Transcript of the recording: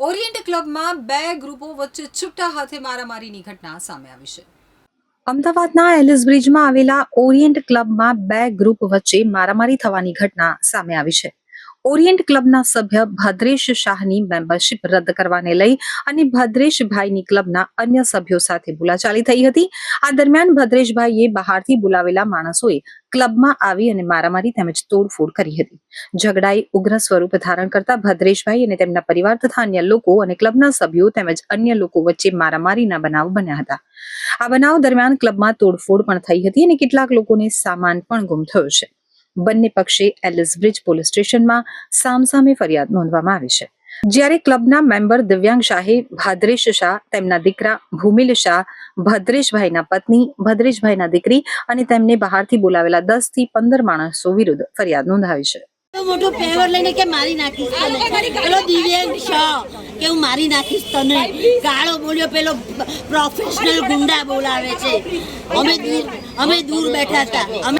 Orient ક્લબમાં બે ગ્રુપો વચ્ચે છૂટા હાથે મારામારીની ઘટના સામે આવી છે. અમદાવાદના એલિસ બ્રિજમાં આવેલા ઓરિયન્ટ ક્લબમાં બે ગ્રુપ વચ્ચે મારામારી થવાની ઘટના સામે આવી છે. ઓરિયન્ટ ક્લબના સભ્ય ભદ્રેશ શાહની મેમ્બરશિપ રદ કરવાને લઈ અને ભદ્રેશભાઈની ક્લબના અન્ય સભ્યો સાથે બોલાચાલી થઈ હતી. આ દરમિયાન ભદ્રેશભાઈએ બહારથી બોલાવેલા માણસોએ ક્લબમાં આવી અને મારામારી તેમજ તોડફોડ કરી હતી. ઝઘડાએ ઉગ્ર સ્વરૂપ ધારણ કરતા ભદ્રેશભાઈ અને તેમના પરિવાર તથા અન્ય લોકો અને ક્લબના સભ્યો તેમજ અન્ય લોકો વચ્ચે મારામારીના બનાવ બન્યા હતા. આ બનાવ દરમિયાન ક્લબમાં તોડફોડ પણ થઈ હતી અને કેટલાક લોકોને સામાન પણ ગુમ થયો છે. બંને પક્ષે એલિસબ્રિજ પોલીસ સ્ટેશનમાં સામસામે ફરિયાદ નોંધવામાં આવી છે. જ્યારે ક્લબના મેમ્બર દિવ્યાંગ શાહે ભાદ્રેશ શાહ, તેમના દીકરા ભૂમિલ શાહ, ભદ્રેશભાઈના પત્ની, ભદ્રેશભાઈના દીકરી અને તેમને બહારથી બોલાવેલા દસથી પંદર માણસો વિરુદ્ધ ફરિયાદ નોંધાવી છે. મોટો પેવર લઈને કે મારી નાખીશ તને? પેલો દિવ્યાંગ શાહ કે હું મારી નાખીશ તને? ગાળો બોલ્યો, પેલો પ્રોફેશનલ ગુંડા બોલાવે છે. અમે દૂર અમે દૂર બેઠા હતા. અમે